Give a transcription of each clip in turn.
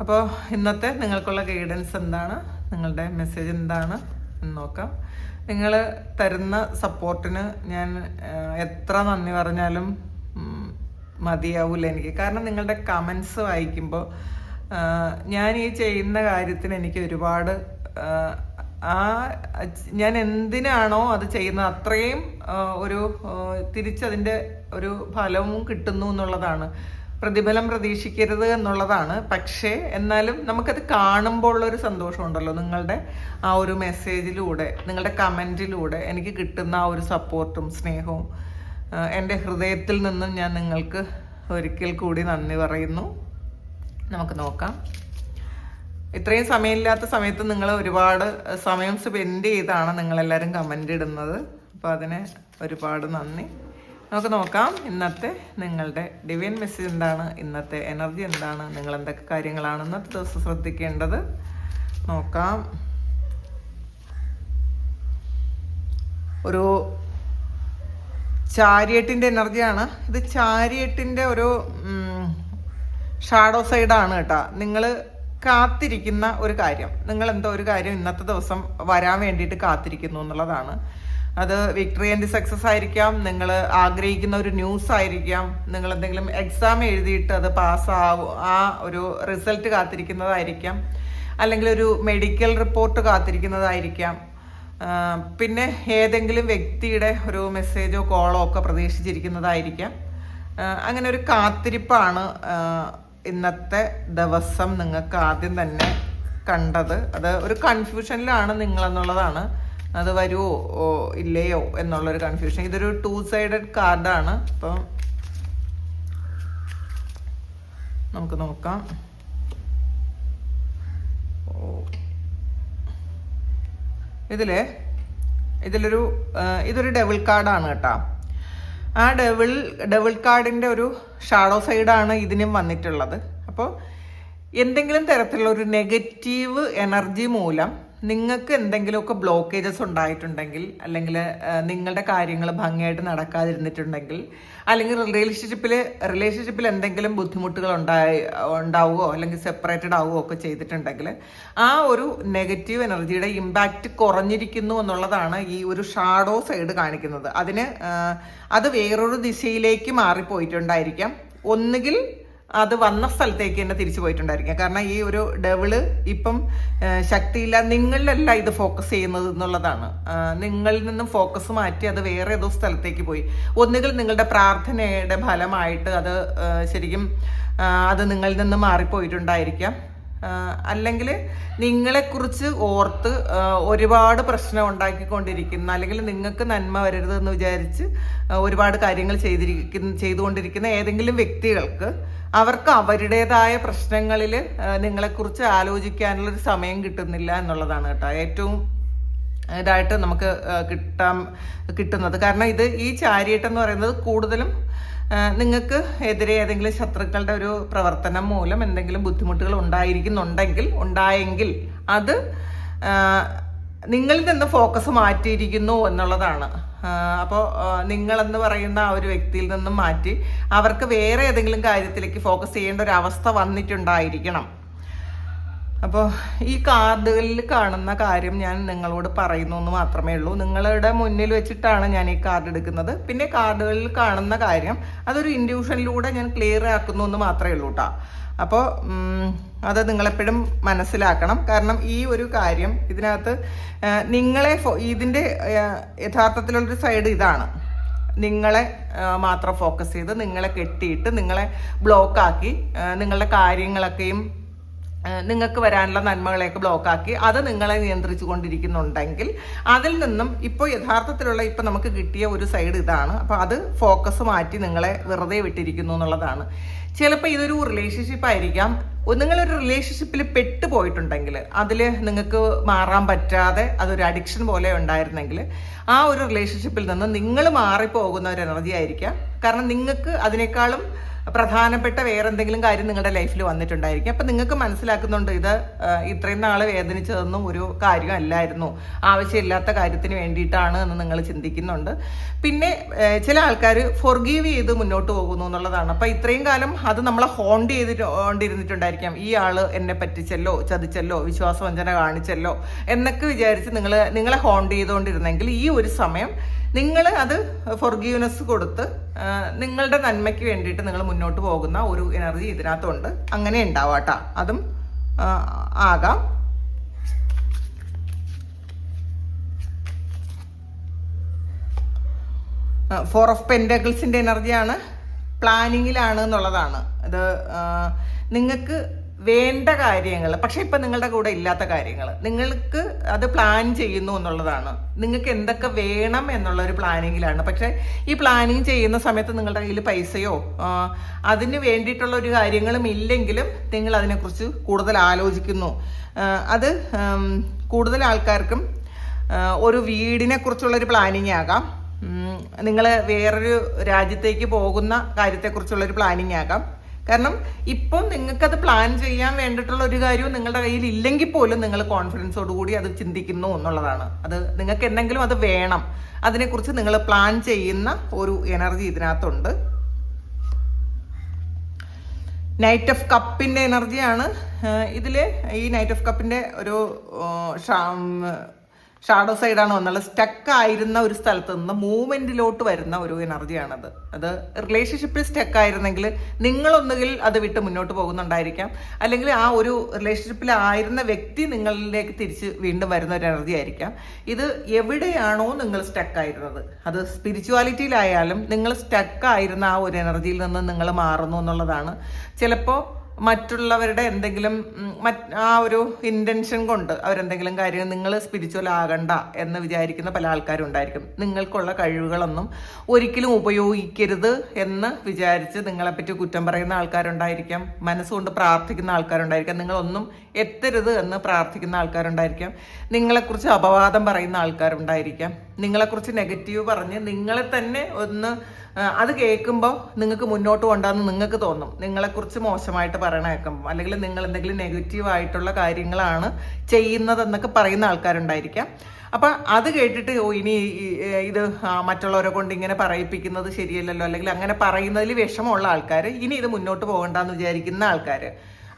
അപ്പോൾ ഇന്നത്തെ നിങ്ങൾക്കുള്ള ഗൈഡൻസ് എന്താണ്? നിങ്ങളുടെ മെസ്സേജ് എന്താണ്? എന്ന് നോക്കാം. നിങ്ങൾ തരുന്ന സപ്പോർട്ടിന് ഞാൻ എത്ര നന്ദി പറഞ്ഞാലും മതിയാവൂല മതിയാവില്ല എനിക്ക്. കാരണം നിങ്ങളുടെ കമൻസ് വായിക്കുമ്പോൾ ഞാൻ ഈ ചെയ്യുന്ന കാര്യത്തിന് എനിക്ക് ഒരുപാട് ആ, ഞാൻ എന്തിനാണോ അത് ചെയ്യുന്നത് അത്രയും ഒരു തിരിച്ചതിന്റെ ഒരു ഫലവും കിട്ടുന്നു എന്നുള്ളതാണ്. പ്രതിഫലം പ്രതീക്ഷിക്കരുത് എന്നുള്ളതാണ്. പക്ഷേ എന്നാലും നമുക്കത് കാണുമ്പോൾ ഉള്ളൊരു സന്തോഷമുണ്ടല്ലോ. നിങ്ങളുടെ ആ ഒരു മെസ്സേജിലൂടെ നിങ്ങളുടെ കമന്റിലൂടെ എനിക്ക് കിട്ടുന്ന ആ ഒരു സപ്പോർട്ടും സ്നേഹവും എന്റെ ഹൃദയത്തിൽ നിന്നും ഞാൻ നിങ്ങൾക്ക് ഒരിക്കൽ കൂടി നന്ദി പറയുന്നു. നമുക്ക് നോക്കാം. ഇത്രയും സമയമില്ലാത്ത സമയത്ത് നിങ്ങൾ ഒരുപാട് സമയം സ്പെൻഡ് ചെയ്താണ് നിങ്ങളെല്ലാവരും കമന്റ് ഇടുന്നത് അപ്പോൾ അതിന് ഒരുപാട് നന്ദി. നമുക്ക് നോക്കാം. ഇന്നത്തെ നിങ്ങളുടെ ഡിവൈൻ മെസ്സേജ് എന്താണ്? ഇന്നത്തെ എനർജി എന്താണ്? നിങ്ങൾ എന്തൊക്കെ കാര്യങ്ങളാണ് ഇന്നത്തെ ദിവസം ശ്രദ്ധിക്കേണ്ടത്? നോക്കാം. ഒരു ചാരിയറ്റിന്റെ എനർജിയാണ് ഇത് ചാരിയറ്റിന്റെ ഒരു ഷാഡോ സൈഡാണ് കേട്ടോ. നിങ്ങൾ കാത്തിരിക്കുന്ന ഒരു കാര്യം. നിങ്ങൾ എന്തോ ഒരു കാര്യം ഇന്നത്തെ ദിവസം വരാൻ വേണ്ടിയിട്ട് കാത്തിരിക്കുന്നു എന്നുള്ളതാണ്. അത് വിക്ടറി ആൻഡ് സക്സസ് ആയിരിക്കാം. നിങ്ങൾ ആഗ്രഹിക്കുന്ന ഒരു ന്യൂസ് ആയിരിക്കാം. നിങ്ങൾ എന്തെങ്കിലും എക്സാം എഴുതിയിട്ട് അത് പാസ്സാവും ആ ഒരു റിസൾട്ട് കാത്തിരിക്കുന്നതായിരിക്കാം. അല്ലെങ്കിൽ ഒരു മെഡിക്കൽ റിപ്പോർട്ട് കാത്തിരിക്കുന്നതായിരിക്കാം. പിന്നെ ഏതെങ്കിലും വ്യക്തിയുടെ ഒരു മെസ്സേജോ കോളോ ഒക്കെ പ്രതീക്ഷിച്ചിരിക്കുന്നതായിരിക്കാം. അങ്ങനെ ഒരു കാത്തിരിപ്പാണ് ഇന്നത്തെ ദിവസം നിങ്ങൾക്ക് ആദ്യം തന്നെ കണ്ടത്. അത് ഒരു കൺഫ്യൂഷനിലാണ് നിങ്ങളെന്നുള്ളതാണ്. അത് വരുമോ ഇല്ലയോ എന്നുള്ളൊരു കൺഫ്യൂഷൻ ഇതൊരു ടു സൈഡഡ് കാർഡാണ് അപ്പം നമുക്ക് നോക്കാം. ഇതിൽ ഇതിലൊരു ഇതൊരു ഡെവിൾ കാർഡാണ് കേട്ടോ. ആ ഡെവിൾ ഡെവിൾ കാർഡിന്റെ ഒരു ഷാഡോ സൈഡാണ് ഇതിനും വന്നിട്ടുള്ളത്. അപ്പോൾ എന്തെങ്കിലും തരത്തിലുള്ള ഒരു നെഗറ്റീവ് എനർജി മൂലം നിങ്ങൾക്ക് എന്തെങ്കിലുമൊക്കെ ബ്ലോക്കേജസ് ഉണ്ടായിട്ടുണ്ടെങ്കിൽ അല്ലെങ്കിൽ നിങ്ങളുടെ കാര്യങ്ങൾ ഭംഗിയായിട്ട് നടക്കാതിരുന്നിട്ടുണ്ടെങ്കിൽ അല്ലെങ്കിൽ റിലേഷൻഷിപ്പിൽ റിലേഷൻഷിപ്പിൽ എന്തെങ്കിലും ബുദ്ധിമുട്ടുകൾ ഉണ്ടായി ഉണ്ടാവുകയോ അല്ലെങ്കിൽ സെപ്പറേറ്റഡ് ആവുകയോ ഒക്കെ ചെയ്തിട്ടുണ്ടെങ്കിൽ ആ ഒരു നെഗറ്റീവ് എനർജിയുടെ ഇമ്പാക്റ്റ് കുറഞ്ഞിരിക്കുന്നു എന്നുള്ളതാണ് ഈ ഒരു ഷാഡോ സൈഡ് കാണിക്കുന്നത്. അതിന് അത് വേറൊരു ദിശയിലേക്ക് മാറിപ്പോയിട്ടുണ്ടായിരിക്കാം. ഒന്നുകിൽ അത് വന്ന സ്ഥലത്തേക്ക് തന്നെ തിരിച്ചു പോയിട്ടുണ്ടായിരിക്കാം. കാരണം ഈ ഒരു ഡെവിൾ ഇപ്പം ശക്തിയില്ല നിങ്ങളിലല്ല ഇത് ഫോക്കസ് ചെയ്യുന്നത് എന്നുള്ളതാണ്. നിങ്ങളിൽ നിന്നും ഫോക്കസ് മാറ്റി അത് വേറെ ഏതോ സ്ഥലത്തേക്ക് പോയി. ഒന്നുകിൽ നിങ്ങളുടെ പ്രാർത്ഥനയുടെ ഫലമായിട്ട് അത് ശരിക്കും അത് നിങ്ങളിൽ നിന്ന് മാറിപ്പോയിട്ടുണ്ടായിരിക്കാം. അല്ലെങ്കിൽ നിങ്ങളെക്കുറിച്ച് ഓർത്ത് ഒരുപാട് പ്രശ്നം ഉണ്ടാക്കിക്കൊണ്ടിരിക്കുന്ന അല്ലെങ്കിൽ നിങ്ങൾക്ക് നന്മ വരരുതെന്ന് വിചാരിച്ച് ഒരുപാട് കാര്യങ്ങൾ ചെയ്തിരിക്കുന്ന ചെയ്തുകൊണ്ടിരിക്കുന്ന ഏതെങ്കിലും വ്യക്തികൾക്ക് അവർക്ക് അവരുടേതായ പ്രശ്നങ്ങളിൽ നിങ്ങളെക്കുറിച്ച് ആലോചിക്കാനുള്ളൊരു സമയം കിട്ടുന്നില്ല എന്നുള്ളതാണ് കേട്ടോ. ഏറ്റവും ഇതായിട്ട് നമുക്ക് കിട്ടാൻ കിട്ടുന്നത്. കാരണം ഇത് ഈ ചാരിയട്ട് എന്ന് പറയുന്നത് കൂടുതലും നിങ്ങൾക്ക് എതിരെ ഏതെങ്കിലും ശത്രുക്കളുടെ ഒരു പ്രവർത്തനം മൂലം എന്തെങ്കിലും ബുദ്ധിമുട്ടുകൾ ഉണ്ടായിരിക്കുന്നുണ്ടെങ്കിൽ ഉണ്ടായെങ്കിൽ അത് നിങ്ങളിൽ നിന്ന് ഫോക്കസ് മാറ്റിയിരിക്കുന്നു എന്നുള്ളതാണ്. അപ്പോൾ നിങ്ങളെന്ന് പറയുന്ന ആ ഒരു വ്യക്തിയിൽ നിന്നും മാറ്റി അവർക്ക് വേറെ ഏതെങ്കിലും കാര്യത്തിലേക്ക് ഫോക്കസ് ചെയ്യേണ്ട ഒരു അവസ്ഥ വന്നിട്ടുണ്ടായിരിക്കണം. അപ്പോൾ ഈ കാർഡുകളിൽ കാണുന്ന കാര്യം ഞാൻ നിങ്ങളോട് പറയുന്നു എന്ന് മാത്രമേ ഉള്ളൂ. നിങ്ങളുടെ മുന്നിൽ വെച്ചിട്ടാണ് ഞാൻ ഈ കാർഡ് എടുക്കുന്നത്. പിന്നെ കാർഡുകളിൽ കാണുന്ന കാര്യം അതൊരു ഇൻഡ്യൂഷനിലൂടെ ഞാൻ ക്ലിയർ ആക്കുന്നു എന്ന് മാത്രമേ ഉള്ളൂ കേട്ടോ അപ്പോൾ അത് നിങ്ങളെപ്പോഴും മനസ്സിലാക്കണം. കാരണം ഈ ഒരു കാര്യം ഇതിനകത്ത് നിങ്ങളെ ഇതിന്റെ യഥാർത്ഥത്തിലുള്ളൊരു സൈഡ് ഇതാണ്. നിങ്ങളെ മാത്രം ഫോക്കസ് ചെയ്ത് നിങ്ങളെ കെട്ടിയിട്ട് നിങ്ങളെ ബ്ലോക്കാക്കി നിങ്ങളുടെ കാര്യങ്ങളൊക്കെയും നിങ്ങൾക്ക് വരാനുള്ള നന്മകളെയൊക്കെ ബ്ലോക്കാക്കി അത് നിങ്ങളെ നിയന്ത്രിച്ചു കൊണ്ടിരിക്കുന്നുണ്ടെങ്കിൽ അതിൽ നിന്നും ഇപ്പോൾ യഥാർത്ഥത്തിലുള്ള ഇപ്പോൾ നമുക്ക് കിട്ടിയ ഒരു സൈഡ് ഇതാണ്. അപ്പോൾ അത് ഫോക്കസ് മാറ്റി നിങ്ങളെ വെറുതെ വിട്ടിരിക്കുന്നു എന്നുള്ളതാണ്. ചിലപ്പോൾ ഇതൊരു റിലേഷൻഷിപ്പ് ആയിരിക്കാം. നിങ്ങളൊരു റിലേഷൻഷിപ്പിൽ പെട്ടുപോയിട്ടുണ്ടെങ്കിൽ അതിൽ നിങ്ങൾക്ക് മാറാൻ പറ്റാതെ അതൊരു അഡിക്ഷൻ പോലെ ഉണ്ടായിരുന്നെങ്കിൽ ആ ഒരു റിലേഷൻഷിപ്പിൽ നിന്ന് നിങ്ങൾ മാറിപ്പോകുന്ന ഒരു എനർജി ആയിരിക്കാം. കാരണം നിങ്ങൾക്ക് അതിനേക്കാളും പ്രധാനപ്പെട്ട വേറെ എന്തെങ്കിലും കാര്യം നിങ്ങളുടെ ലൈഫിൽ വന്നിട്ടുണ്ടായിരിക്കും. അപ്പം നിങ്ങൾക്ക് മനസ്സിലാക്കുന്നുണ്ട് ഇത് ഇത്രയും നാൾ വേദനിച്ചതൊന്നും ഒരു കാര്യമല്ലായിരുന്നു. ആവശ്യമില്ലാത്ത കാര്യത്തിന് വേണ്ടിയിട്ടാണ് എന്ന് നിങ്ങൾ ചിന്തിക്കുന്നുണ്ട്. പിന്നെ ചില ആൾക്കാർ ഫൊർഗീവ് ചെയ്ത് മുന്നോട്ട് പോകുന്നു എന്നുള്ളതാണ്. അപ്പം ഇത്രയും കാലം അത് നമ്മളെ ഹോണ്ട് ചെയ്തിട്ടുണ്ടായിരിക്കാം ഈ ആൾ എന്നെ പറ്റിച്ചല്ലോ ചതിച്ചല്ലോ വിശ്വാസവഞ്ചന കാണിച്ചല്ലോ എന്നൊക്കെ വിചാരിച്ച് നിങ്ങൾ നിങ്ങളെ ഹോണ്ട് ചെയ്തുകൊണ്ടിരുന്നെങ്കിൽ ഈ ഒരു സമയം നിങ്ങൾ അത് ഫൊർഗീവ്നെസ് കൊടുത്ത് നിങ്ങളുടെ നന്മയ്ക്ക് വേണ്ടിയിട്ട് നിങ്ങൾ മുന്നോട്ട് പോകുന്ന ഒരു എനർജി ഇതിനകത്തുണ്ട്. അങ്ങനെ ഉണ്ടാവാട്ട. അതും ആകാം. ഫോർ ഓഫ് പെൻഡക്കിൾസിന്റെ എനർജിയാണ് പ്ലാനിങ്ങിലാണ് എന്നുള്ളതാണ്. അത് നിങ്ങൾക്ക് വേണ്ട കാര്യങ്ങൾ പക്ഷെ ഇപ്പം നിങ്ങളുടെ കൂടെ ഇല്ലാത്ത കാര്യങ്ങൾ നിങ്ങൾക്ക് അത് പ്ലാൻ ചെയ്യുന്നു എന്നുള്ളതാണ്. നിങ്ങൾക്ക് എന്തൊക്കെ വേണം എന്നുള്ള ഒരു പ്ലാനിങ്ങിലാണ് പക്ഷേ ഈ പ്ലാനിങ് ചെയ്യുന്ന സമയത്ത് നിങ്ങളുടെ കയ്യിൽ പൈസയോ അതിന് വേണ്ടിയിട്ടുള്ള ഒരു കാര്യങ്ങളും ഇല്ലെങ്കിലും നിങ്ങൾ അതിനെക്കുറിച്ച് കൂടുതൽ ആലോചിക്കുന്നു. അത് കൂടുതൽ ആൾക്കാർക്കും ഒരു വീടിനെ കുറിച്ചുള്ള ഒരു പ്ലാനിങ് ആകാം നിങ്ങൾ വേറൊരു രാജ്യത്തേക്ക് പോകുന്ന കാര്യത്തെക്കുറിച്ചുള്ളൊരു പ്ലാനിങ് ആകാം. കാരണം ഇപ്പം നിങ്ങൾക്കത് പ്ലാൻ ചെയ്യാൻ വേണ്ടിയിട്ടുള്ള ഒരു കാര്യവും നിങ്ങളുടെ കയ്യിൽ ഇല്ലെങ്കിൽ പോലും നിങ്ങൾ കോൺഫിഡൻസോട് കൂടി അത് ചിന്തിക്കുന്നു എന്നുള്ളതാണ്. അത് നിങ്ങൾക്ക് എന്തെങ്കിലും അത് വേണം. അതിനെക്കുറിച്ച് നിങ്ങൾ പ്ലാൻ ചെയ്യുന്ന ഒരു എനർജി ഇതിനകത്തുണ്ട്. നൈറ്റ് ഓഫ് കപ്പിന്റെ എനർജിയാണ് ഇതിൽ ഈ നൈറ്റ് ഓഫ് കപ്പിന്റെ ഒരു ഷാഡോ സൈഡാണ് വന്നുള്ള സ്റ്റക്ക് ആയിരുന്ന ഒരു സ്ഥലത്ത് നിന്ന് മൂവ്മെന്റിലോട്ട് വരുന്ന ഒരു എനർജിയാണത്. അത് റിലേഷൻഷിപ്പിൽ സ്റ്റക്ക് ആയിരുന്നെങ്കിൽ നിങ്ങളൊന്നുകിൽ അത് വിട്ട് മുന്നോട്ട് പോകുന്നുണ്ടായിരിക്കാം. അല്ലെങ്കിൽ ആ ഒരു റിലേഷൻഷിപ്പിൽ ആയിരുന്ന വ്യക്തി നിങ്ങളിലേക്ക് തിരിച്ച് വീണ്ടും വരുന്ന ഒരു എനർജി ആയിരിക്കാം ഇത് എവിടെയാണോ നിങ്ങൾ സ്റ്റക്ക് ആയിരുന്നത് അത് സ്പിരിച്വാലിറ്റിയിലായാലും നിങ്ങൾ സ്റ്റക്ക് ആയിരുന്ന ആ ഒരു എനർജിയിൽ നിന്ന് നിങ്ങൾ മാറുന്നു എന്നുള്ളതാണ്. ചിലപ്പോൾ മറ്റുള്ളവരുടെ എന്തെങ്കിലും ആ ഒരു ഇന്റൻഷൻ കൊണ്ട് അവരെന്തെങ്കിലും കാര്യം നിങ്ങൾ സ്പിരിച്വൽ ആകണ്ട എന്ന് വിചാരിക്കുന്ന പല ആൾക്കാരും ഉണ്ടായിരിക്കും നിങ്ങൾക്കുള്ള കഴിവുകളൊന്നും ഒരിക്കലും ഉപയോഗിക്കരുത് എന്ന് വിചാരിച്ച് നിങ്ങളെപ്പറ്റി കുറ്റം പറയുന്ന ആൾക്കാരുണ്ടായിരിക്കാം. മനസ്സുകൊണ്ട് പ്രാർത്ഥിക്കുന്ന ആൾക്കാരുണ്ടായിരിക്കാം. നിങ്ങളൊന്നും എത്തരുത് എന്ന് പ്രാർത്ഥിക്കുന്ന ആൾക്കാരുണ്ടായിരിക്കാം. നിങ്ങളെക്കുറിച്ച് അപവാദം പറയുന്ന ആൾക്കാരുണ്ടായിരിക്കാം. നിങ്ങളെക്കുറിച്ച് നെഗറ്റീവ് പറഞ്ഞ് നിങ്ങളെ തന്നെ ഒന്ന് അത് കേൾക്കുമ്പോൾ നിങ്ങൾക്ക് മുന്നോട്ട് കൊണ്ടാന്ന് നിങ്ങൾക്ക് തോന്നും. നിങ്ങളെക്കുറിച്ച് മോശമായിട്ട് പറയണ കേൾക്കുമ്പോൾ അല്ലെങ്കിൽ നിങ്ങൾ എന്തെങ്കിലും നെഗറ്റീവ് ആയിട്ടുള്ള കാര്യങ്ങളാണ് ചെയ്യുന്നതെന്നൊക്കെ പറയുന്ന ആൾക്കാരുണ്ടായിരിക്കാം. അപ്പം അത് കേട്ടിട്ട് ഓ ഇനി ഇത് മറ്റുള്ളവരെ കൊണ്ട് ഇങ്ങനെ പറയിപ്പിക്കുന്നത് ശരിയല്ലല്ലോ. അല്ലെങ്കിൽ അങ്ങനെ പറയുന്നതിൽ വിഷമമുള്ള ആൾക്കാർ ഇനി ഇത് മുന്നോട്ട് പോകണ്ടെന്ന് വിചാരിക്കുന്ന ആൾക്കാർ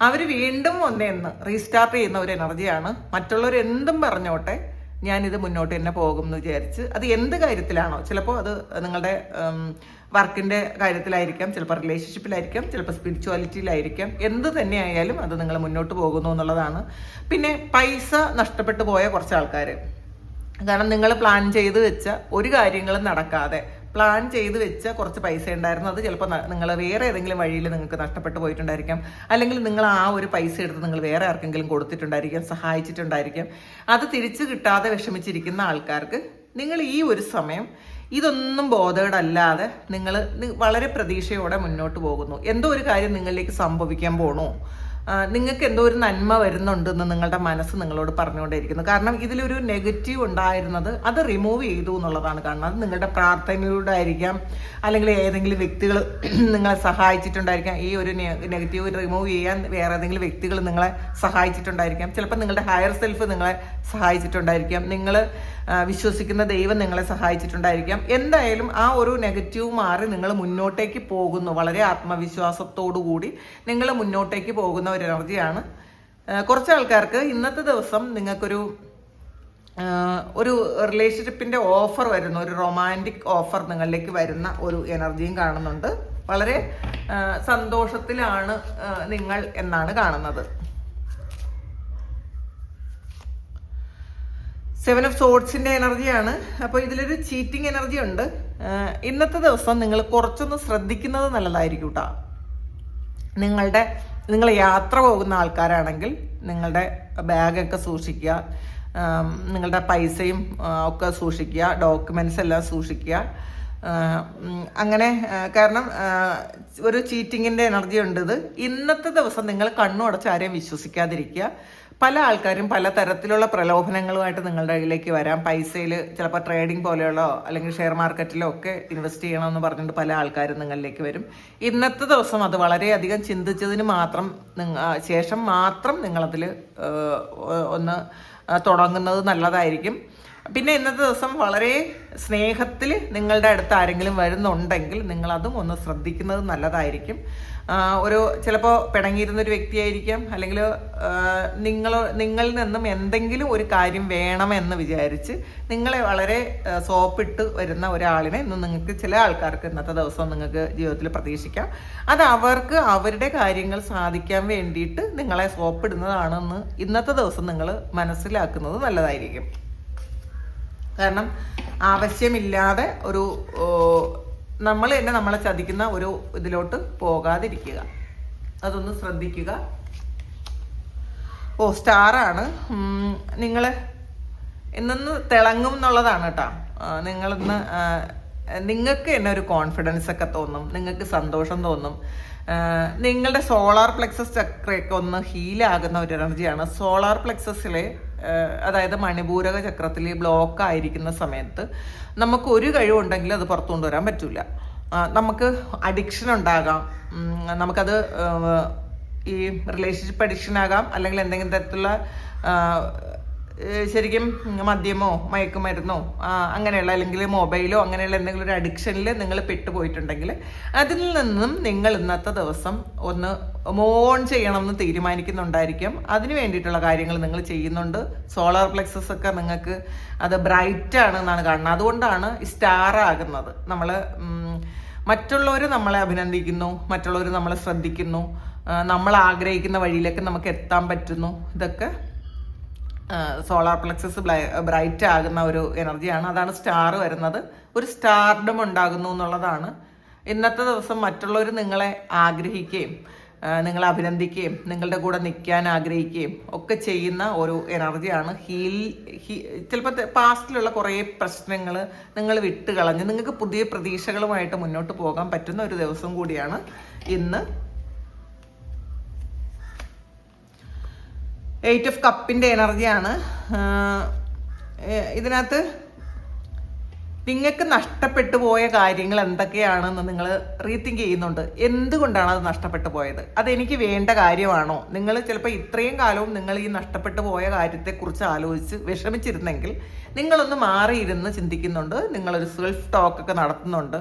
അവർ വീണ്ടും ഒന്നേന്ന് റീസ്റ്റാർട്ട് ചെയ്യുന്ന ഒരു എനർജിയാണ് മറ്റുള്ളവർ എന്തും പറഞ്ഞോട്ടെ ഞാനിത് മുന്നോട്ട് തന്നെ പോകും എന്ന് വിചാരിച്ച് അത് എന്ത് കാര്യത്തിലാണോ? ചിലപ്പോൾ അത് നിങ്ങളുടെ വർക്കിന്റെ കാര്യത്തിലായിരിക്കാം ചിലപ്പോൾ റിലേഷൻഷിപ്പിലായിരിക്കാം ചിലപ്പോൾ സ്പിരിച്വാലിറ്റിയിലായിരിക്കാം എന്ത് തന്നെയായാലും അത് നിങ്ങൾ മുന്നോട്ട് പോകുന്നു എന്നുള്ളതാണ്. പിന്നെ പൈസ നഷ്ടപ്പെട്ടു പോയ കുറച്ച് ആൾക്കാർ കാരണം നിങ്ങൾ പ്ലാൻ ചെയ്ത് വെച്ച ഒരു കാര്യങ്ങളും നടക്കാതെ പ്ലാൻ ചെയ്ത് വെച്ച കുറച്ച് പൈസ ഉണ്ടായിരുന്നു. അത് ചിലപ്പോൾ നിങ്ങൾ വേറെ ഏതെങ്കിലും വഴിയിൽ നിങ്ങൾക്ക് നഷ്ടപ്പെട്ടു പോയിട്ടുണ്ടായിരിക്കാം. അല്ലെങ്കിൽ നിങ്ങൾ ആ ഒരു പൈസ എടുത്ത് നിങ്ങൾ വേറെ ആർക്കെങ്കിലും കൊടുത്തിട്ടുണ്ടായിരിക്കാം സഹായിച്ചിട്ടുണ്ടായിരിക്കാം. അത് തിരിച്ചു കിട്ടാതെ വിഷമിച്ചിരിക്കുന്ന ആൾക്കാർക്ക് നിങ്ങൾ ഈ ഒരു സമയം ഇതൊന്നും ബോധേഡല്ലാതെ നിങ്ങൾ വളരെ പ്രതീക്ഷയോടെ മുന്നോട്ട് പോകുന്നു. എന്തോ ഒരു കാര്യം നിങ്ങളിലേക്ക് സംഭവിക്കാൻ പോണു. നിങ്ങൾക്ക് എന്തോ ഒരു നന്മ വരുന്നുണ്ടെന്ന് നിങ്ങളുടെ മനസ്സ് നിങ്ങളോട് പറഞ്ഞുകൊണ്ടേയിരിക്കുന്നു. കാരണം ഇതിലൊരു നെഗറ്റീവ് ഉണ്ടായിരുന്നത് അത് റിമൂവ് ചെയ്തു എന്നുള്ളതാണ് കാരണം. അത് നിങ്ങളുടെ പ്രാർത്ഥനയിലൂടെ ആയിരിക്കാം അല്ലെങ്കിൽ ഏതെങ്കിലും വ്യക്തികൾ നിങ്ങളെ സഹായിച്ചിട്ടുണ്ടായിരിക്കാം. ഈ ഒരു നെഗറ്റീവ് റിമൂവ് ചെയ്യാൻ വേറെ ഏതെങ്കിലും വ്യക്തികൾ നിങ്ങളെ സഹായിച്ചിട്ടുണ്ടായിരിക്കാം. ചിലപ്പോൾ നിങ്ങളുടെ ഹയർ സെൽഫ് നിങ്ങളെ സഹായിച്ചിട്ടുണ്ടായിരിക്കാം. നിങ്ങൾ വിശ്വസിക്കുന്ന ദൈവം നിങ്ങളെ സഹായിച്ചിട്ടുണ്ടായിരിക്കാം. എന്തായാലും ആ ഒരു നെഗറ്റീവ് മാറി നിങ്ങൾ മുന്നോട്ടേക്ക് പോകുന്നു. വളരെ ആത്മവിശ്വാസത്തോടു കൂടി നിങ്ങൾ മുന്നോട്ടേക്ക് പോകുന്ന ഒരു എനർജിയാണ്. കുറച്ച് ആൾക്കാർക്ക് ഇന്നത്തെ ദിവസം നിങ്ങൾക്കൊരു ഒരു റിലേഷൻഷിപ്പിന്റെ ഓഫർ വരുന്ന. ഒരു റൊമാന്റിക് ഓഫർ നിങ്ങളിലേക്ക് വരുന്ന ഒരു എനർജിയും കാണുന്നുണ്ട്. വളരെ സന്തോഷത്തിലാണ് നിങ്ങൾ എന്നാണ് കാണുന്നത്. സെവൻ ഓഫ് സോട്സിന്റെ എനർജിയാണ്. അപ്പോൾ ഇതിലൊരു ചീറ്റിംഗ് എനർജി ഉണ്ട്. ഇന്നത്തെ ദിവസം നിങ്ങൾ കുറച്ചൊന്ന് ശ്രദ്ധിക്കുന്നത് നല്ലതായിരിക്കും കേട്ടോ നിങ്ങളുടെ നിങ്ങൾ യാത്ര പോകുന്ന ആൾക്കാരാണെങ്കിൽ നിങ്ങളുടെ ബാഗൊക്കെ സൂക്ഷിക്കുക. നിങ്ങളുടെ പൈസയും ഒക്കെ സൂക്ഷിക്കുക. ഡോക്യുമെന്റ്സ് എല്ലാം സൂക്ഷിക്കുക. അങ്ങനെ കാരണം ഒരു ചീറ്റിങ്ങിന്റെ എനർജി ഉണ്ട് ഇത് ഇന്നത്തെ ദിവസം നിങ്ങൾ കണ്ണു അടച്ച് ആരെയും വിശ്വസിക്കാതിരിക്കുക. പല ആൾക്കാരും പല തരത്തിലുള്ള പ്രലോഭനങ്ങളുമായിട്ട് നിങ്ങളുടെ കയ്യിലേക്ക് വരാം. പൈസയിൽ ചിലപ്പോൾ ട്രേഡിംഗ് പോലെയുള്ള അല്ലെങ്കിൽ ഷെയർ മാർക്കറ്റിലോ ഒക്കെ ഇൻവെസ്റ്റ് ചെയ്യണമെന്ന് പറഞ്ഞിട്ട് പല ആൾക്കാരും നിങ്ങളിലേക്ക് വരും. ഇന്നത്തെ ദിവസം അത് വളരെയധികം ചിന്തിച്ചതിന് മാത്രം ശേഷം മാത്രം നിങ്ങളതിൽ ഒന്ന് തുടങ്ങുന്നത് നല്ലതായിരിക്കും. പിന്നെ ഇന്നത്തെ ദിവസം വളരെ സ്നേഹത്തിൽ നിങ്ങളുടെ അടുത്ത് ആരെങ്കിലും വരുന്നുണ്ടെങ്കിൽ നിങ്ങളതും ഒന്ന് ശ്രദ്ധിക്കുന്നത് നല്ലതായിരിക്കും. ഒരു ചിലപ്പോൾ പിണങ്ങിയിരുന്ന ഒരു വ്യക്തിയായിരിക്കാം. അല്ലെങ്കിൽ നിങ്ങൾ നിങ്ങളിൽ നിന്നും എന്തെങ്കിലും ഒരു കാര്യം വേണമെന്ന് വിചാരിച്ച് നിങ്ങളെ വളരെ സോപ്പിട്ട് വരുന്ന ഒരാളിനെ ഇന്ന് നിങ്ങൾക്ക് ചില ആൾക്കാർക്ക് ഇന്നത്തെ ദിവസം നിങ്ങൾക്ക് ജീവിതത്തിൽ പ്രതീക്ഷിക്കാം. അത് അവർക്ക് അവരുടെ കാര്യങ്ങൾ സാധിക്കാൻ വേണ്ടിയിട്ട് നിങ്ങളെ സോപ്പിടുന്നതാണെന്ന് ഇന്നത്തെ ദിവസം നിങ്ങൾ മനസ്സിലാക്കുന്നത് നല്ലതായിരിക്കും. കാരണം ആവശ്യമില്ലാതെ ഒരു നമ്മൾ തന്നെ നമ്മളെ ചതിക്കുന്ന ഒരു ഇതിലോട്ട് പോകാതിരിക്കുക. അതൊന്ന് ശ്രദ്ധിക്കുക. ഓ സ്റ്റാറാണ്. നിങ്ങൾ ഇന്നൊന്ന് തിളങ്ങും എന്നുള്ളതാണ് കേട്ടോ. നിങ്ങളിന്ന് നിങ്ങൾക്ക് തന്നെ ഒരു കോൺഫിഡൻസ് ഒക്കെ തോന്നും. നിങ്ങൾക്ക് സന്തോഷം തോന്നും. നിങ്ങളുടെ സോളാർ പ്ലെക്സസ് ചക്രയൊക്കെ ഒന്ന് ഹീലാകുന്ന ഒരു എനർജിയാണ് സോളാർ പ്ലെക്സസിലെ അതായത് മണിപൂരക ചക്രത്തിൽ ബ്ലോക്ക് ആയിരിക്കുന്ന സമയത്ത് നമുക്ക് ഒരു കഴിവുണ്ടെങ്കിൽ അത് പുറത്തു കൊണ്ടുവരാൻ പറ്റില്ല നമുക്ക് അഡിക്ഷൻ ഉണ്ടാകാം. നമുക്കത് ഈ റിലേഷൻഷിപ്പ് അഡിക്ഷൻ ആകാം. അല്ലെങ്കിൽ എന്തെങ്കിലും തരത്തിലുള്ള ശരിക്കും മദ്യമോ മയക്കുമരുന്നോ അങ്ങനെയുള്ള അല്ലെങ്കിൽ മൊബൈലോ അങ്ങനെയുള്ള എന്തെങ്കിലും ഒരു അഡിക്ഷനിൽ നിങ്ങൾ പെട്ടുപോയിട്ടുണ്ടെങ്കിൽ അതിൽ നിന്നും നിങ്ങൾ ഇന്നത്തെ ദിവസം ഒന്ന് മോൺ ചെയ്യണം എന്ന് തീരുമാനിക്കുന്നുണ്ടായിരിക്കും. അതിന് വേണ്ടിയിട്ടുള്ള കാര്യങ്ങൾ നിങ്ങൾ ചെയ്യുന്നുണ്ട്. സോളാർ പ്ലെക്സസ് ഒക്കെ നിങ്ങൾക്ക് അത് ബ്രൈറ്റ് ആണ് എന്നാണ് കാണുന്നത്. അതുകൊണ്ടാണ് സ്റ്റാർ ആകുന്നത്. നമ്മൾ മറ്റുള്ളവർ നമ്മളെ അഭിനന്ദിക്കുന്നു മറ്റുള്ളവർ നമ്മളെ ശ്രദ്ധിക്കുന്നു നമ്മൾ ആഗ്രഹിക്കുന്ന വഴിയിലേക്ക് നമുക്ക് എത്താൻ പറ്റുന്നു. ഇതൊക്കെ സോളാർ പ്ലക്സസ് ബ്രൈറ്റ് ആകുന്ന ഒരു എനർജിയാണ്. അതാണ് സ്റ്റാർ വരുന്നത്. ഒരു സ്റ്റാർഡം ഉണ്ടാകുന്നു എന്നുള്ളതാണ്. ഇന്നത്തെ ദിവസം മറ്റുള്ളവർ നിങ്ങളെ ആഗ്രഹിക്കുകയും നിങ്ങളെ അഭിനന്ദിക്കുകയും നിങ്ങളുടെ കൂടെ നിൽക്കാൻ ആഗ്രഹിക്കുകയും ഒക്കെ ചെയ്യുന്ന ഒരു എനർജിയാണ്. ഹീൽ ഹീ ചിലപ്പോൾ പാസ്റ്റിലുള്ള കുറേ പ്രശ്നങ്ങൾ നിങ്ങൾ വിട്ട് കളഞ്ഞ് നിങ്ങൾക്ക് പുതിയ പ്രതീക്ഷകളുമായിട്ട് മുന്നോട്ട് പോകാൻ പറ്റുന്ന ഒരു ദിവസം കൂടിയാണ് ഇന്ന്. എയ്റ്റ് ഓഫ് കപ്പിന്റെ എനർജിയാണ് ഇതിനകത്ത് നിങ്ങൾക്ക് നഷ്ടപ്പെട്ടു പോയ കാര്യങ്ങൾ എന്തൊക്കെയാണെന്ന് നിങ്ങൾ റീതിങ്ക് ചെയ്യുന്നുണ്ട്. എന്തുകൊണ്ടാണ് അത് നഷ്ടപ്പെട്ടു പോയത്? അതെനിക്ക് വേണ്ട കാര്യമാണോ? നിങ്ങൾ ചിലപ്പോൾ ഇത്രയും കാലവും നിങ്ങൾ ഈ നഷ്ടപ്പെട്ടു പോയ കാര്യത്തെക്കുറിച്ച് ആലോചിച്ച് വിഷമിച്ചിരുന്നെങ്കിൽ നിങ്ങളൊന്ന് മാറിയിരുന്ന് ചിന്തിക്കുന്നുണ്ട്. നിങ്ങളൊരു സെൽഫ് ടോക്കൊക്കെ നടത്തുന്നുണ്ട്.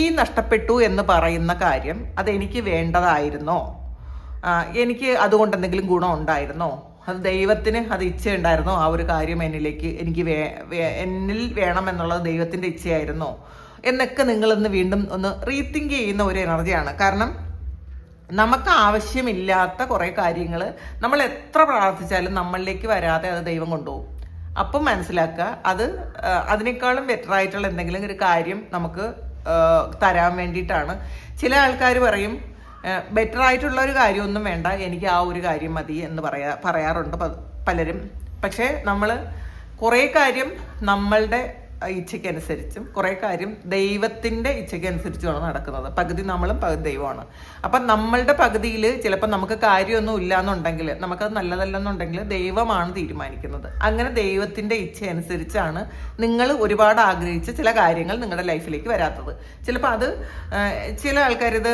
ഈ നഷ്ടപ്പെട്ടു എന്ന് പറയുന്ന കാര്യം അതെനിക്ക് വേണ്ടതായിരുന്നോ? എനിക്ക് അതുകൊണ്ട് എന്തെങ്കിലും ഗുണം ഉണ്ടായിരുന്നോ? അത് ദൈവത്തിന് അത് ഇച്ഛയുണ്ടായിരുന്നോ? ആ ഒരു കാര്യം എന്നിലേക്ക് എനിക്ക് വേ എന്നിൽ വേണം എന്നുള്ളത് ദൈവത്തിന്റെ ഇച്ഛയായിരുന്നോ. എന്നൊക്കെ നിങ്ങളിന്ന് വീണ്ടും ഒന്ന് റീതിങ്ക് ചെയ്യുന്ന ഒരു എനർജിയാണ് കാരണം നമുക്ക് ആവശ്യമില്ലാത്ത കുറേ കാര്യങ്ങൾ നമ്മൾ എത്ര പ്രാർത്ഥിച്ചാലും നമ്മളിലേക്ക് വരാതെ അത് ദൈവം കൊണ്ടുപോകും. അപ്പം മനസ്സിലാക്കുക അത് അതിനേക്കാളും ബെറ്റർ ആയിട്ടുള്ള എന്തെങ്കിലും ഒരു കാര്യം നമുക്ക് തരാൻ വേണ്ടിയിട്ടാണ്. ചില ആൾക്കാർ പറയും ബെറ്റർ ആയിട്ടുള്ള ഒരു കാര്യമൊന്നും വേണ്ട. എനിക്ക് ആ ഒരു കാര്യം മതി എന്ന് പറയാ പറയാറുണ്ട് പലരും. പക്ഷേ നമ്മൾ കുറേ കാര്യം നമ്മളുടെ ഇച്ഛയ്ക്കനുസരിച്ചും കുറേ കാര്യം ദൈവത്തിന്റെ ഇച്ഛയ്ക്കനുസരിച്ചുമാണ് നടക്കുന്നത്. പകുതി നമ്മളും പകുതി ദൈവമാണ്. അപ്പം നമ്മളുടെ പകുതിയിൽ ചിലപ്പോൾ നമുക്ക് കാര്യമൊന്നും ഇല്ല എന്നുണ്ടെങ്കിൽ നമുക്കത് നല്ലതല്ലെന്നുണ്ടെങ്കിൽ ദൈവമാണ് തീരുമാനിക്കുന്നത്. അങ്ങനെ ദൈവത്തിന്റെ ഇച്ഛ അനുസരിച്ചാണ് നിങ്ങൾ ഒരുപാട് ആഗ്രഹിച്ച ചില കാര്യങ്ങൾ നിങ്ങളുടെ ലൈഫിലേക്ക് വരാത്തത്. ചിലപ്പോൾ അത് ചില ആൾക്കാരിത്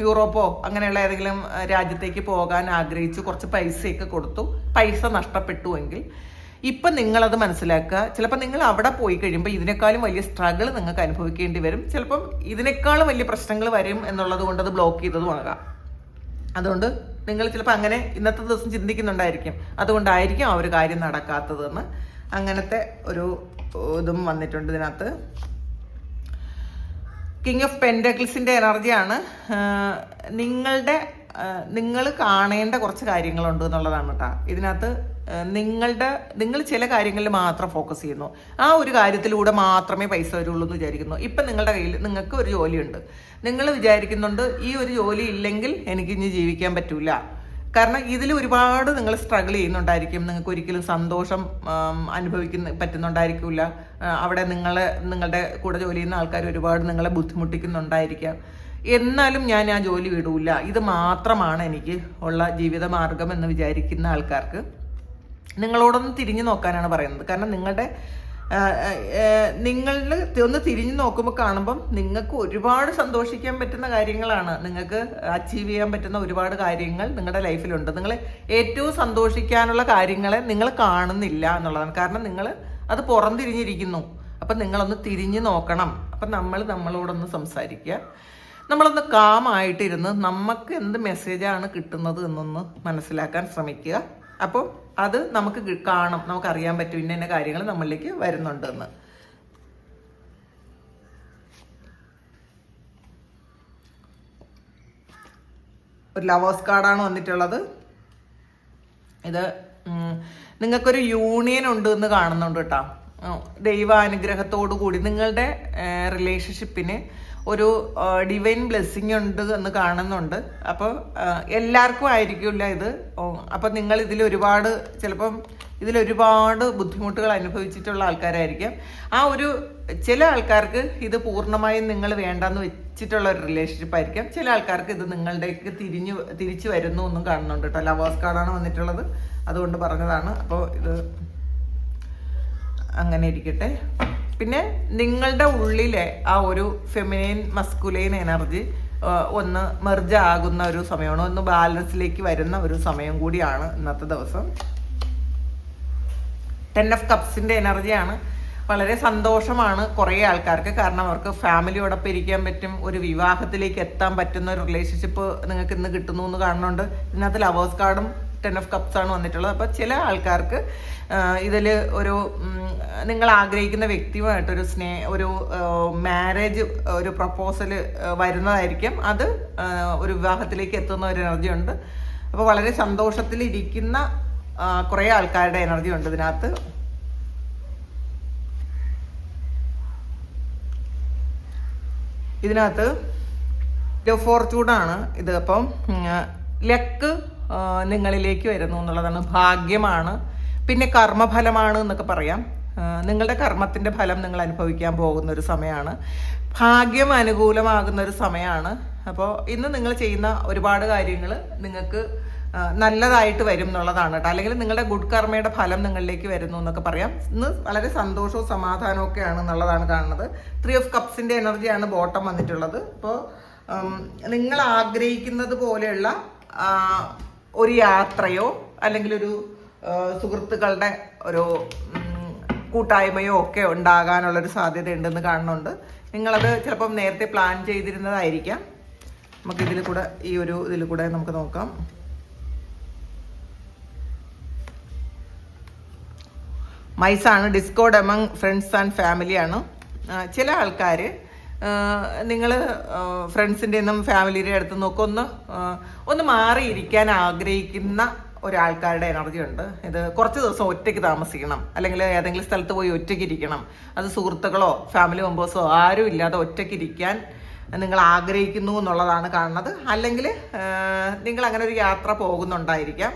യൂറോപ്പോ അങ്ങനെയുള്ള ഏതെങ്കിലും രാജ്യത്തേക്ക് പോകാൻ ആഗ്രഹിച്ചു കുറച്ച് പൈസയൊക്കെ കൊടുത്തു പൈസ നഷ്ടപ്പെട്ടുവെങ്കിൽ ഇപ്പം നിങ്ങളത് മനസ്സിലാക്കുക. ചിലപ്പോൾ നിങ്ങൾ അവിടെ പോയി കഴിയുമ്പോൾ ഇതിനേക്കാളും വലിയ സ്ട്രഗിൾ നിങ്ങൾക്ക് അനുഭവിക്കേണ്ടി വരും. ചിലപ്പം ഇതിനേക്കാളും വലിയ പ്രശ്നങ്ങൾ വരും എന്നുള്ളത് കൊണ്ട് അത് ബ്ലോക്ക് ചെയ്തതും ആകാം. അതുകൊണ്ട് നിങ്ങൾ ചിലപ്പോൾ അങ്ങനെ ഇന്നത്തെ ദിവസം ചിന്തിക്കുന്നുണ്ടായിരിക്കും. അതുകൊണ്ടായിരിക്കും ആ ഒരു കാര്യം നടക്കാത്തതെന്ന്. അങ്ങനത്തെ ഒരു ഇതും വന്നിട്ടുണ്ട് ഇതിനകത്ത്. കിങ് ഓഫ് പെൻഡക്കിൾസിന്റെ എനർജിയാണ് നിങ്ങളുടെ നിങ്ങൾ കാണേണ്ട കുറച്ച് കാര്യങ്ങളുണ്ട് എന്നുള്ളതാണ് കേട്ടോ. ഇതിനകത്ത് നിങ്ങളുടെ നിങ്ങൾ ചില കാര്യങ്ങളിൽ മാത്രം ഫോക്കസ് ചെയ്യുന്നു. ആ ഒരു കാര്യത്തിലൂടെ മാത്രമേ പൈസ വരുള്ളൂ എന്ന് വിചാരിക്കുന്നു. ഇപ്പം നിങ്ങളുടെ കയ്യിൽ നിങ്ങൾക്ക് ഒരു ജോലിയുണ്ട്. നിങ്ങൾ വിചാരിക്കുന്നുണ്ട് ഈ ഒരു ജോലി ഇല്ലെങ്കിൽ എനിക്ക് ഇനി ജീവിക്കാൻ പറ്റില്ല കാരണം ഇതിൽ ഒരുപാട് നിങ്ങൾ സ്ട്രഗിൾ ചെയ്യുന്നുണ്ടായിരിക്കും. നിങ്ങൾക്ക് ഒരിക്കലും സന്തോഷം അനുഭവിക്കുന്ന പറ്റുന്നുണ്ടായിരിക്കില്ല അവിടെ നിങ്ങളെ നിങ്ങളുടെ കൂടെ ജോലി ചെയ്യുന്ന ആൾക്കാർ ഒരുപാട് നിങ്ങളെ ബുദ്ധിമുട്ടിക്കുന്നുണ്ടായിരിക്കാം. എന്നാലും ഞാൻ ആ ജോലി വിടൂല. ഇത് മാത്രമാണ് എനിക്ക് ഉള്ള ജീവിത മാർഗം എന്ന് വിചാരിക്കുന്ന ആൾക്കാർക്ക്. നിങ്ങളോടൊന്ന് തിരിഞ്ഞു നോക്കാനാണ് പറയുന്നത്. കാരണം നിങ്ങളുടെ നിങ്ങളിൽ ഒന്ന് തിരിഞ്ഞു നോക്കുമ്പോൾ കാണുമ്പം നിങ്ങൾക്ക് ഒരുപാട് സന്തോഷിക്കാൻ പറ്റുന്ന കാര്യങ്ങളാണ്. നിങ്ങൾക്ക് അച്ചീവ് ചെയ്യാൻ പറ്റുന്ന ഒരുപാട് കാര്യങ്ങൾ നിങ്ങളുടെ ലൈഫിലുണ്ട്. നിങ്ങൾ ഏറ്റവും സന്തോഷിക്കാനുള്ള കാര്യങ്ങളെ നിങ്ങൾ കാണുന്നില്ല എന്നുള്ളതാണ്. കാരണം നിങ്ങൾ അത് പുറംതിരിഞ്ഞിരിക്കുന്നു. അപ്പം നിങ്ങളൊന്ന് തിരിഞ്ഞു നോക്കണം. അപ്പം നമ്മൾ നമ്മളോടൊന്ന് സംസാരിക്കുക. നമ്മളൊന്ന് കാമായിട്ടിരുന്ന് നമുക്ക് എന്ത് മെസ്സേജാണ് കിട്ടുന്നത് എന്നൊന്ന് മനസ്സിലാക്കാൻ ശ്രമിക്കുക. അപ്പോൾ അത് നമുക്ക് കാണും. നമുക്ക് അറിയാൻ പറ്റും ഇന്ന ഇന്ന കാര്യങ്ങൾ നമ്മളിലേക്ക് വരുന്നുണ്ടെന്ന്. ഒരു ലവേഴ്സ് കാർഡാണ് വന്നിട്ടുള്ളത്. ഇത് നിങ്ങൾക്കൊരു യൂണിയൻ ഉണ്ട് എന്ന് കാണുന്നുണ്ട് കേട്ടോ. ദൈവാനുഗ്രഹത്തോടു കൂടി നിങ്ങളുടെ റിലേഷൻഷിപ്പിന് ഒരു ഡിവൈൻ ബ്ലെസ്സിങ് ഉണ്ട് എന്ന് കാണുന്നുണ്ട്. അപ്പോൾ എല്ലാവർക്കും ആയിരിക്കില്ല ഇത്. അപ്പം നിങ്ങൾ ഇതിൽ ഒരുപാട് ചിലപ്പം ഇതിൽ ഒരുപാട് ബുദ്ധിമുട്ടുകൾ അനുഭവിച്ചിട്ടുള്ള ആൾക്കാരായിരിക്കാം. ആ ഒരു ചില ആൾക്കാർക്ക് ഇത് പൂർണമായും നിങ്ങൾ വേണ്ടെന്ന് വെച്ചിട്ടുള്ള ഒരു റിലേഷൻഷിപ്പ് ആയിരിക്കാം. ചില ആൾക്കാർക്ക് ഇത് നിങ്ങളുടേക്ക് തിരിഞ്ഞു തിരിച്ചു വരുന്നു എന്നും കാണുന്നുണ്ട് കേട്ടോ. ലവേഴ്സ് കാർഡാണ് വന്നിട്ടുള്ളത്. അതുകൊണ്ട് പറഞ്ഞതാണ്. അപ്പോൾ ഇത് അങ്ങനെ ഇരിക്കട്ടെ. പിന്നെ നിങ്ങളുടെ ഉള്ളിലെ ആ ഒരു ഫെമിനൈൻ മസ്കുലൈൻ എനർജി ഒന്ന് മെർജ് ആകുന്ന ഒരു സമയമാണ് ഒന്ന് ബാലൻസിലേക്ക് വരുന്ന ഒരു സമയം കൂടിയാണ് ഇന്നത്തെ ദിവസം. ടെൻ ഓഫ് കപ്സിന്റെ എനർജിയാണ് വളരെ സന്തോഷമാണ് കുറേ ആൾക്കാർക്ക്. കാരണം അവർക്ക് ഫാമിലിയോടൊപ്പം ഇരിക്കാൻ പറ്റും ഒരു വിവാഹത്തിലേക്ക് എത്താൻ പറ്റുന്ന ഒരു റിലേഷൻഷിപ്പ് നിങ്ങൾക്ക് ഇന്ന് കിട്ടുന്നു എന്ന് കാണുന്നുണ്ട്. ഇതിനകത്ത് ലവേഴ്സ് കാർഡും ടെൻ ഓഫ് കപ്സ് ആണ് വന്നിട്ടുള്ളത്. അപ്പോൾ ചില ആൾക്കാർക്ക് ഇതിൽ ഒരു നിങ്ങൾ ആഗ്രഹിക്കുന്ന വ്യക്തിയുമായിട്ടൊരു സ്നേ ഒരു മാരേജ് ഒരു പ്രപ്പോസൽ വരുന്നതായിരിക്കും. അത് ഒരു വിവാഹത്തിലേക്ക് എത്തുന്ന ഒരു എനർജി ഉണ്ട്. അപ്പോൾ വളരെ സന്തോഷത്തിലിരിക്കുന്ന കുറേ ആൾക്കാരുടെ എനർജി ഉണ്ട് ഇതിനകത്ത്. ഇതിനകത്ത് ഫോർച്യൂണാണ് ഇത് അപ്പം ലക്ക് നിങ്ങളിലേക്ക് വരുന്നു എന്നുള്ളതാണ് ഭാഗ്യമാണ്. പിന്നെ കർമ്മഫലമാണ് എന്നൊക്കെ പറയാം. നിങ്ങളുടെ കർമ്മത്തിന്റെ ഫലം നിങ്ങൾ അനുഭവിക്കാൻ പോകുന്ന ഒരു സമയമാണ്. ഭാഗ്യം അനുകൂലമാകുന്ന ഒരു സമയമാണ്. അപ്പോൾ ഇന്ന് നിങ്ങൾ ചെയ്യുന്ന ഒരുപാട് കാര്യങ്ങൾ നിങ്ങൾക്ക് നല്ലതായിട്ട് വരും എന്നുള്ളതാണ് കേട്ടോ. അല്ലെങ്കിൽ നിങ്ങളുടെ ഗുഡ് കർമ്മയുടെ ഫലം നിങ്ങളിലേക്ക് വരുന്നു എന്നൊക്കെ പറയാം. ഇന്ന് വളരെ സന്തോഷവും സമാധാനവും ഒക്കെയാണ് എന്നുള്ളതാണ് കാണുന്നത്. ത്രീ ഓഫ് കപ്സിന്റെ എനർജിയാണ് ബോട്ടം വന്നിട്ടുള്ളത്. അപ്പോൾ നിങ്ങൾ ആഗ്രഹിക്കുന്നത് പോലെയുള്ള ഒരു യാത്രയോ അല്ലെങ്കിൽ ഒരു സുഹൃത്തുക്കളുടെ ഒരു കൂട്ടായ്മയോ ഒക്കെ ഉണ്ടാകാനുള്ളൊരു സാധ്യത ഉണ്ടെന്ന് കാണുന്നുണ്ട്. നിങ്ങളത് ചിലപ്പം നേരത്തെ പ്ലാൻ ചെയ്തിരുന്നതായിരിക്കാം. നമുക്ക് ഇതിൽ കൂടെ ഈ ഒരു ഇതിൽ കൂടെ നമുക്ക് നോക്കാം. മൈസാണ് ഡിസ്കോഡ് എമംഗ് ഫ്രണ്ട്സ് ആൻഡ് ഫാമിലിയാണ്. ചില ആൾക്കാർ നിങ്ങൾ ഫ്രണ്ട്സിന്റെ നിന്നും ഫാമിലിയുടെ അടുത്ത് നിന്നൊക്കെ ഒന്ന് ഒന്ന് മാറിയിരിക്കാൻ ആഗ്രഹിക്കുന്ന ഒരാൾക്കാരുടെ എനർജി ഉണ്ട്. ഇത് കുറച്ച് ദിവസം ഒറ്റയ്ക്ക് താമസിക്കണം. അല്ലെങ്കിൽ ഏതെങ്കിലും സ്ഥലത്ത് പോയി ഒറ്റയ്ക്ക് ഇരിക്കണം. അത് സുഹൃത്തുക്കളോ ഫാമിലി മെമ്പേഴ്സോ ആരും ഇല്ലാതെ ഒറ്റയ്ക്ക് ഇരിക്കാൻ നിങ്ങൾ ആഗ്രഹിക്കുന്നു എന്നുള്ളതാണ് കാണുന്നത്. അല്ലെങ്കിൽ നിങ്ങൾ അങ്ങനെ ഒരു യാത്ര പോകുന്നുണ്ടായിരിക്കാം.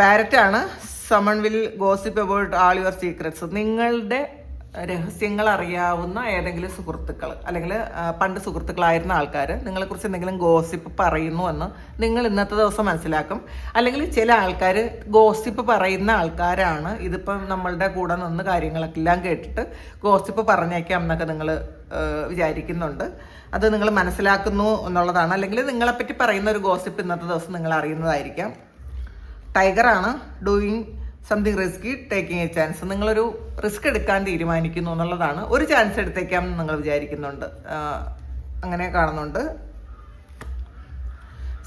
പാരറ്റാണ് someone will gossip about all your secrets നിങ്ങളുടെ രഹസ്യങ്ങൾ അറിയാവുന്ന ഏതെങ്കിലും സുഹൃത്തുക്കൾ അല്ലെങ്കിൽ പണ്ട് സുഹൃത്തുക്കളായിരുന്ന ആൾക്കാർ നിങ്ങളെക്കുറിച്ച് എന്തെങ്കിലും ഗോസിപ്പ് പറയുന്നു എന്ന് നിങ്ങൾ ഇന്നത്തെ ദിവസം മനസ്സിലാക്കും. അല്ലെങ്കിൽ ചില ആൾക്കാർ ഗോസിപ്പ് പറയുന്ന ആൾക്കാരാണ് ഇതിപ്പം നമ്മളുടെ കൂടെ നിന്ന് കാര്യങ്ങളൊക്കെ എല്ലാം കേട്ടിട്ട് ഗോസിപ്പ് പറഞ്ഞേക്കാം എന്നൊക്കെ നിങ്ങൾ വിചാരിക്കുന്നുണ്ട്. അത് നിങ്ങൾ മനസ്സിലാക്കുന്നു എന്നുള്ളതാണ്. അല്ലെങ്കിൽ നിങ്ങളെപ്പറ്റി പറയുന്ന ഒരു ഗോസിപ്പ് ഇന്നത്തെ ദിവസം നിങ്ങൾ അറിയുന്നതായിരിക്കാം. ടൈഗറാണ് doing something risky taking a chance നിങ്ങളൊരു റിസ്ക് എടുക്കാൻ തീരുമാനിക്കുന്നു എന്നുള്ളതാണ്. ഒരു ചാൻസ് എടുത്തേക്കാം എന്ന് നിങ്ങൾ വിചാരിക്കുന്നുണ്ട്. അങ്ങനെ കാണുന്നുണ്ട്.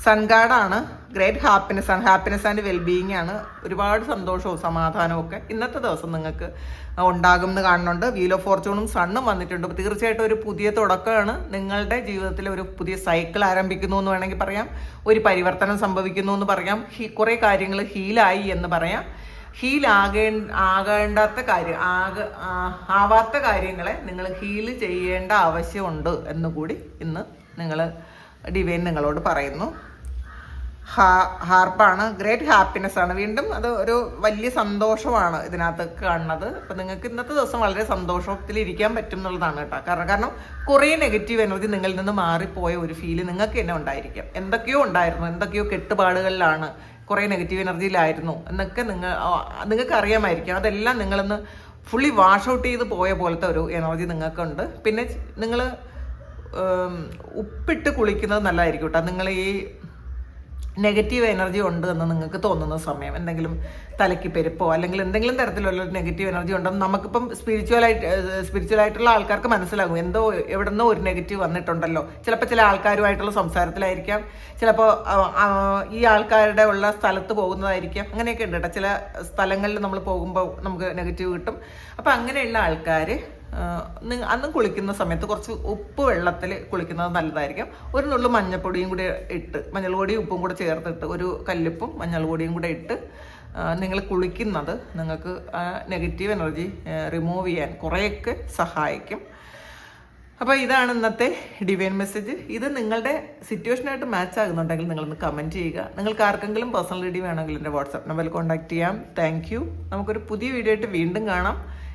സൺഗാഡാണ് ഗ്രേറ്റ് ഹാപ്പിനെസ് ആണ്. ഹാപ്പിനെസ് ആൻഡ് വെൽബീയിങ് ആണ്. ഒരുപാട് സന്തോഷവും സമാധാനവും ഒക്കെ ഇന്നത്തെ ദിവസം നിങ്ങൾക്ക് ഉണ്ടാകും എന്ന് കാണുന്നുണ്ട്. വീൽ ഓഫ് ഫോർച്യൂണും സണ്ണും വന്നിട്ടുണ്ട്. തീർച്ചയായിട്ടും ഒരു പുതിയ തുടക്കമാണ്. നിങ്ങളുടെ ജീവിതത്തിൽ ഒരു പുതിയ സൈക്കിൾ ആരംഭിക്കുന്നു എന്ന് വേണമെങ്കിൽ പറയാം. ഒരു പരിവർത്തനം സംഭവിക്കുന്നു എന്ന് പറയാം. കുറേ കാര്യങ്ങൾ ഹീലായി എന്ന് പറയാം. ഹീൽ ആകേ ആകേണ്ടാത്ത കാര്യം ആക ആവാത്ത കാര്യങ്ങളെ നിങ്ങൾ ഹീൽ ചെയ്യേണ്ട ആവശ്യമുണ്ട് എന്നുകൂടി ഇന്ന് നിങ്ങൾ ഡിവൈൻ നിങ്ങളോട് പറയുന്നു. ഹാ ഹാർപ്പാണ്. ഗ്രേറ്റ് ഹാപ്പിനെസ് ആണ്. വീണ്ടും അത് ഒരു വലിയ സന്തോഷമാണ് ഇതിനകത്ത് കാണുന്നത്. അപ്പം നിങ്ങൾക്ക് ഇന്നത്തെ ദിവസം വളരെ സന്തോഷത്തിൽ ഇരിക്കാൻ പറ്റും എന്നുള്ളതാണ് കേട്ടോ. കാരണം കാരണം കുറേ നെഗറ്റീവ് എനർജി നിങ്ങളിൽ നിന്ന് മാറിപ്പോയ ഒരു ഫീൽ നിങ്ങൾക്ക് തന്നെ ഉണ്ടായിരിക്കാം. എന്തൊക്കെയോ ഉണ്ടായിരുന്നു. എന്തൊക്കെയോ കെട്ടുപാടുകളിലാണ് കുറേ നെഗറ്റീവ് എനർജിയിലായിരുന്നു എന്നൊക്കെ നിങ്ങൾ നിങ്ങൾക്ക് അറിയാമായിരിക്കും അതെല്ലാം നിങ്ങളൊന്ന് ഫുള്ളി വാഷ് ഔട്ട് ചെയ്ത് പോയ പോലത്തെ ഒരു എനർജി നിങ്ങൾക്കുണ്ട്. പിന്നെ നിങ്ങൾ ഉപ്പിട്ട് കുളിക്കുന്നത് നല്ലതായിരിക്കും കേട്ടോ. നിങ്ങൾ ഈ നെഗറ്റീവ് എനർജി ഉണ്ട് എന്ന് നിങ്ങൾക്ക് തോന്നുന്ന സമയം എന്തെങ്കിലും തലയ്ക്ക് പെരുപ്പോ അല്ലെങ്കിൽ എന്തെങ്കിലും തരത്തിലുള്ള നെഗറ്റീവ് എനർജി ഉണ്ടെന്ന് നമുക്കിപ്പം സ്പിരിച്വൽ ആയിട്ടുള്ള ആൾക്കാർക്ക് മനസ്സിലാകും. എന്തോ എവിടെന്നോ ഒരു നെഗറ്റീവ് വന്നിട്ടുണ്ടല്ലോ. ചിലപ്പോൾ ചില ആൾക്കാരുമായിട്ടുള്ള സംസാരത്തിലായിരിക്കാം. ചിലപ്പോൾ ഈ ആൾക്കാരുടെ ഉള്ള സ്ഥലത്ത് പോകുന്നതായിരിക്കാം. അങ്ങനെയൊക്കെ ഉണ്ട് കേട്ടോ ചില സ്ഥലങ്ങളിൽ നമ്മൾ പോകുമ്പോൾ നമുക്ക് നെഗറ്റീവ് കിട്ടും. അപ്പം അങ്ങനെയുള്ള ആൾക്കാർ അന്ന് കുളിക്കുന്ന സമയത്ത് കുറച്ച് ഉപ്പ് വെള്ളത്തിൽ കുളിക്കുന്നത് നല്ലതായിരിക്കും. ഒരു നുള്ളു മഞ്ഞൾപ്പൊടിയും കൂടി ഇട്ട് മഞ്ഞൾപ്പൊടിയും ഉപ്പും കൂടെ ചേർത്തിട്ട് ഒരു കല്ലുപ്പും മഞ്ഞൾപ്പൊടിയും കൂടെ ഇട്ട് നിങ്ങൾ കുളിക്കുന്നത് നിങ്ങൾക്ക് നെഗറ്റീവ് എനർജി റിമൂവ് ചെയ്യാൻ കുറേയൊക്കെ സഹായിക്കും. അപ്പോൾ ഇതാണ് ഇന്നത്തെ ഡിവൈൻ മെസ്സേജ് ഇത് നിങ്ങളുടെ സിറ്റുവേഷനായിട്ട് മാച്ച് ആകുന്നുണ്ടെങ്കിൽ നിങ്ങളൊന്ന് കമന്റ് ചെയ്യുക. നിങ്ങൾക്ക് ആർക്കെങ്കിലും പേഴ്സണൽ റീഡി വേണമെങ്കിൽ എന്റെ വാട്സാപ്പ് നമ്പറിൽ കോൺടാക്ട് ചെയ്യാം. താങ്ക് യു നമുക്കൊരു പുതിയ വീഡിയോ ആയിട്ട് വീണ്ടും കാണാം.